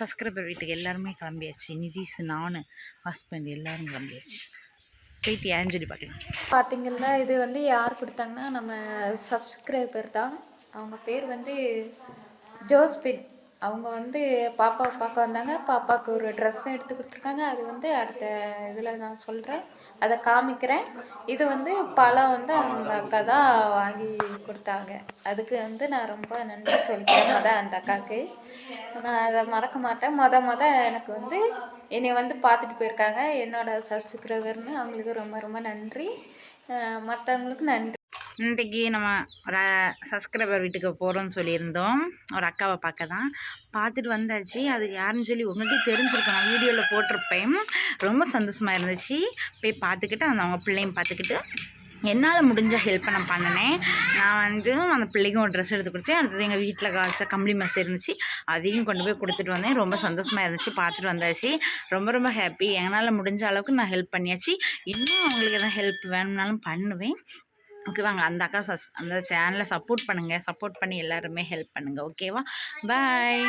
Subscriber வீட்டுக்கு எல்லாருமே கிளம்பியாச்சு. நிதிஷ் நான் ஹஸ்பண்ட் எல்லாரும் கிளம்பியாச்சு. போயிட்டு யாருன்னு சொல்லி பார்க்கலாம். பார்த்தீங்கன்னா இது வந்து யார் கொடுத்தாங்கன்னா நம்ம சப்ஸ்கிரைபர் தான். அவங்க பேர் வந்து ஜோஸ்பின். அவங்க வந்து பாப்பாவை பார்க்க வந்தாங்க. பாப்பாவுக்கு ஒரு ட்ரெஸ் எடுத்து கொடுத்துருக்காங்க. அது வந்து அடுத்த இதில் நான் சொல்கிறேன் அதை காமிக்கிறேன். இது வந்து பழம் வந்து அந்த அக்கா தான் வாங்கி கொடுத்தாங்க. அதுக்கு வந்து நான் ரொம்ப நன்றி சொல்லிக்கிறேன் மொதல் அந்த அக்காவுக்கு நான் அதை மறக்க மாட்டேன். மொத மொதல் எனக்கு வந்து என்னை வந்து பார்த்துட்டு போயிருக்காங்க. என்னோட சப்ஸ்கிரைபர்னு அவங்களுக்கு ரொம்ப ரொம்ப நன்றி. மற்றவங்களுக்கு நன்றி. இன்றைக்கி நம்ம ஒரு சப்ஸ்கிரைபர் வீட்டுக்கு போகிறோம்னு சொல்லியிருந்தோம். ஒரு அக்காவை பார்க்க தான் பார்த்துட்டு வந்தாச்சு. அது யாருன்னு சொல்லி உங்கள்கிட்ட தெரிஞ்சிருக்கோம். நான் வீடியோவில் போட்டிருப்பேன். ரொம்ப சந்தோஷமாக இருந்துச்சு. போய் பார்த்துக்கிட்டு அந்த அவங்க பிள்ளையும் பார்த்துக்கிட்டு என்னால் முடிஞ்ச ஹெல்ப்பை நான் பண்ணினேன். நான் வந்து அந்த பிள்ளைக்கும் ஒரு ட்ரெஸ் எடுத்து கொடுத்தேன். அடுத்தது எங்கள் வீட்டில் காசு கம்பளி மெஸ் இருந்துச்சு. அதையும் கொண்டு போய் கொடுத்துட்டு வந்தேன். ரொம்ப சந்தோஷமாக இருந்துச்சு. பார்த்துட்டு வந்தாச்சு. ரொம்ப ரொம்ப ஹாப்பி என்னால் முடிஞ்ச அளவுக்கு நான் ஹெல்ப் பண்ணியாச்சு. இன்னும் அவங்களுக்கு எதாவது ஹெல்ப் வேணும்னாலும் பண்ணுவேன். ஓகேவாங்க அந்த அக்கா சஸ் அந்த சேனலை சப்போர்ட் பண்ணுங்கள் சப்போர்ட் பண்ணி எல்லாருமே ஹெல்ப் பண்ணுங்கள் ஓகேவா? பாய்.